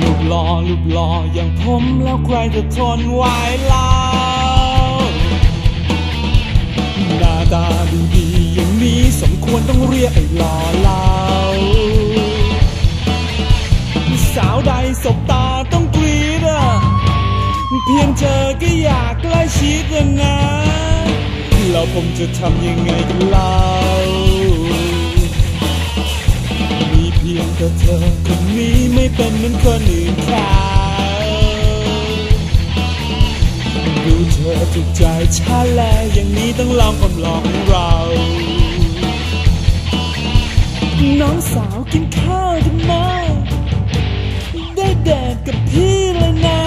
ลูกหล่ออย่างผมแล้วใครจะทนไหวล่ะ หน้าตาดูดีอย่างนี้สมควรต้องเรียกไอ้หล่อเหลาสาวใดสบตาต้องกรีดอะเพียงเธอก็อยากใกล้ชิดนะแล้วผมจะทำยังไงกันเล่ามีเพียงแต่เธอคนนี้ไม่เป็นเหมือนคนอื่นเขา ธอถูกใจชาแลอย่างนี้ต้องลองความลองของเรา น้องสาวกินข้าวกันไหมได้แดดกับพี่เลยนะ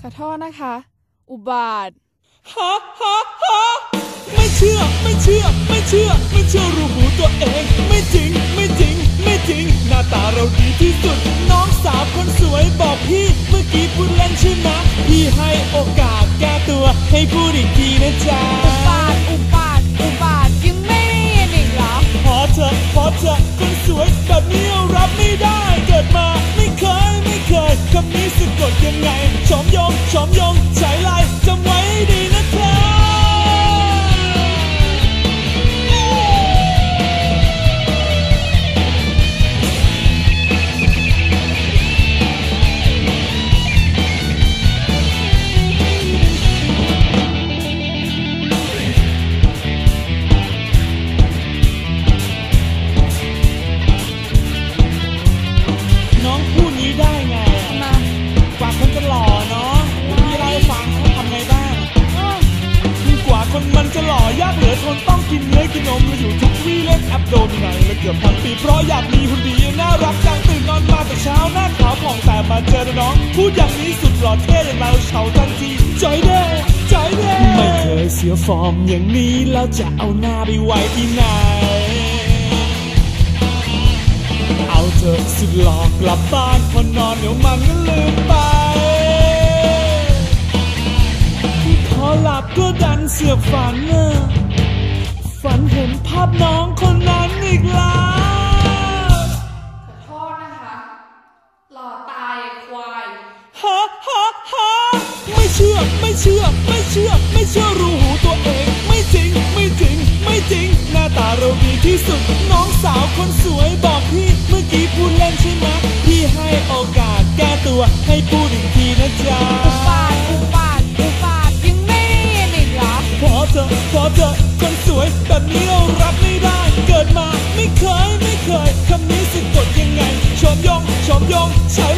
ขอโทษนะคะ อุบาทฮะฮะฮะไม่เชื่อ ไม่เชื่อ ไม่เชื่อ ไม่เชื่อรู้หูตัวเอง ไม่จริงไม่จริง สุดน้องสาวคนสวยบอกพี่เมื่อกี้พูดเล่นใช่ไหมพี่ให้โอกาสแก้ตัวให้พูดอีกทีนะจ๊ะอุบาทอุบาทอุบาทยังไม่เห็นอีกเหรอพอเถอะพอเถอะคนสวยแบบนี้เรารับไม่ กินเนื้อกินนมมาอยู่ทุกวี่เล่นแอปโดมินันและเกือบพันปีเพราะอยากมีหุ่นดีน่ารักจังตื่นนอนมาแต่เช้าหน้าขาวผ่องแต่มาเจอน้องพูดอย่างนี้สุดหล่อเท่อย่างเราเฉาทันทีใจเด้ใจเด้ไม่เคยเสียฟอร์มอย่างนี้แล้วจะเอาหน้าไปไว้ที่ไหนเอาเถอะสุดหลอกกลับบ้านพอนอนเดี๋ยวมันก็ลืมไป ชื่อ ไม่เชื่อ ไม่เชื่อ ไม่เชื่อรู้หูตัวเอง ไม่จริง ไม่จริง ไม่จริง หน้าตาเราดีที่สุด น้องสาวคนสวยบอกพี่ เมื่อกี้พูดเล่นใช่ไหมพี่ให้โอกาสแก้ตัว ให้พูดอีกทีนะจ๊ะอุบาทอุบาทอุบาดยังไม่ได้อีกเหรอ พอเธอะพอเธอคนสวยแบบนี้เรารับไม่ได้ เกิดมาไม่เคย ไม่เคย คำนี้สะกดยังไง ชมยง ชมยงชา